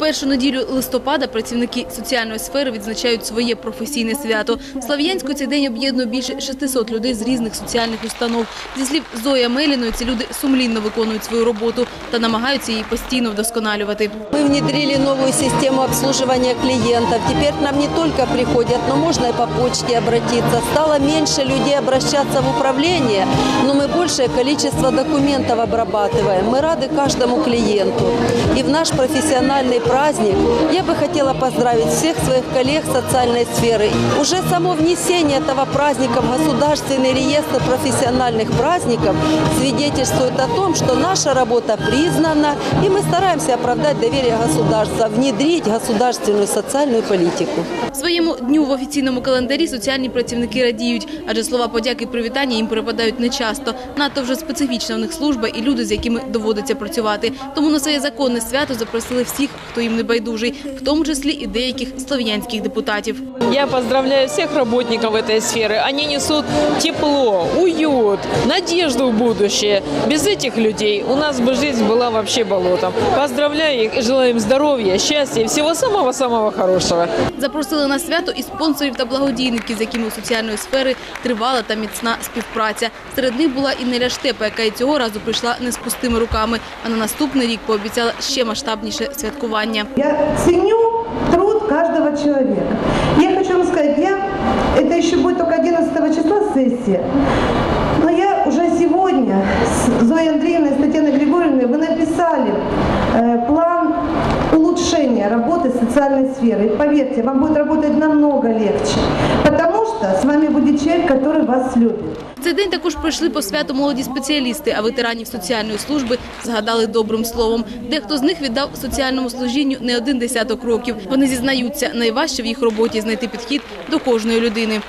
першу неділю листопада працівники соціальної сфери відзначають своє професійне свято. В Слав'янську цей день об'єднує більше 600 людей з різних соціальних установ. Зі слів Зої Амеліної, ці люди сумлінно виконують свою роботу та намагаються її постійно вдосконалювати. Мы внедрили новую систему обслуживания клиентов. Теперь к нам не только приходят, но можно и по почте обратиться. Стало меньше людей обращаться в управление, но мы большее количество документов обрабатываем. Мы рады каждому клиенту. И в наш профессиональный праздник я бы хотела поздравить всех своих коллег социальной сферы. Уже само внесение этого праздника в государственный реестр профессиональных праздников свидетельствует о том, что наша работа признана, и мы стараемся оправдать доверие государства, внедрить государственную социальную политику. Своєму дню в офіційному календарі соціальні працівники радіють, адже слова подяки і привітання їм перепадають нечасто. Надто вже специфічна у них служба і люди, з якими доводиться працювати. Тому на своє законне свято запросили всіх, хто їм не байдужий, в тому числі і деяких слов'янських депутатів. Я поздравляю всех работников этой сферы. Они несут тепло, уют, надежду в будущее. Без этих людей у нас бы жизнь была вообще болотом. Поздравляю их и желаю им здоровья, счастья и всего самого-самого хорошего. Запросили на свято і спонсорів та благодійників, з якими у соціальної сфери тривала та міцна співпраця. Серед них була і Неля Штепа, яка і цього разу прийшла не з пустими руками, а на наступний рік пообіцяла ще масштабніше святкування. Я ценю труд каждого человека. Я хочу вам сказать, я, это еще будет только 11 числа сессия, но я уже сегодня с Зоей Андреевной и Татьяной Григорьевной вы написали э, план улучшения работы социальной сферы. И поверьте, вам будет работать намного легче, потому что с вами будет человек, который вас любит. Цей день також пройшли по святу молоді спеціалісти, а ветеранів соціальної служби згадали добрим словом. Дехто з них віддав соціальному служінню не один десяток років. Вони зізнаються, найважче в їх роботі знайти підхід до кожної людини.